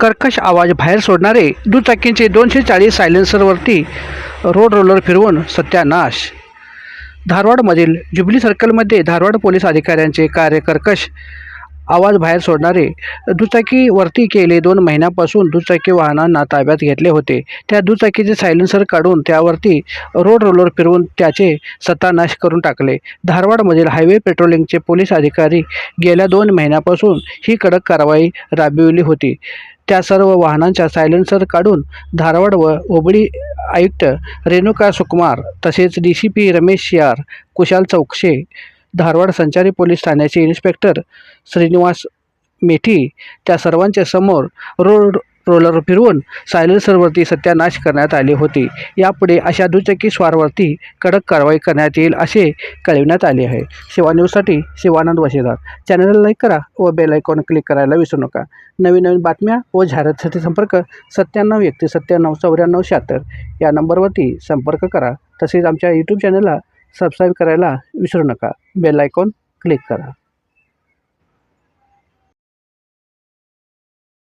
कर्कश आवाज बाहेर सोडणारे दुचाकींचे दोनशे चाळीस सायलेन्सरवरती रोड रोलर फिरवून सत्यानाश. धारवाडमधील जुबली सर्कलमध्ये धारवाड पोलीस अधिकाऱ्यांचे कार्य कर्कश आवाज बाहेर सोडणारे दुचाकीवरती केले दोन महिन्यापासून दुचाकी वाहनांना ताब्यात घेतले होते. त्या दुचाकीचे सायलेन्सर काढून त्यावरती रोड रोलर फिरवून त्याचे सत्तानाश करून टाकले. धारवाडमधील हायवे पेट्रोलिंगचे पोलीस अधिकारी गेल्या दोन महिन्यापासून ही कडक कारवाई राबविली होती. त्या सर्व वाहनांच्या सायलेन्सर काढून धारवाड व ओबळी आयुक्त रेणुका सुकुमार तसेच डी सी पी रमेश यार कुशाल चौकशे धारवाड संचारी पोलीस ठाण्याचे इन्स्पेक्टर श्रीनिवास मेठी त्या सर्वांच्या समोर रोड रोलर फिरवून सायलेन्सरवरती सत्यानाश करण्यात आली होती. यापुढे अशा दुचाकी स्वारवरती कडक कारवाई करण्यात येईल असे कळविण्यात आले आहे. शिवा न्यूजसाठी शिवानंद वशेदार. चॅनलला लाईक करा व बेल आयकॉन क्लिक करायला विसरू नका. नवीन नवीन बातम्या व जाहिरातीसाठी संपर्क सत्त्याण्णव एकतीस सत्त्याण्णव चौऱ्याण्णव शहात्तर या नंबरवरती संपर्क करा. तसेच आमच्या यूट्यूब चॅनलला सबस्क्राईब करायला विसरू नका. बेल आयकॉन क्लिक करा.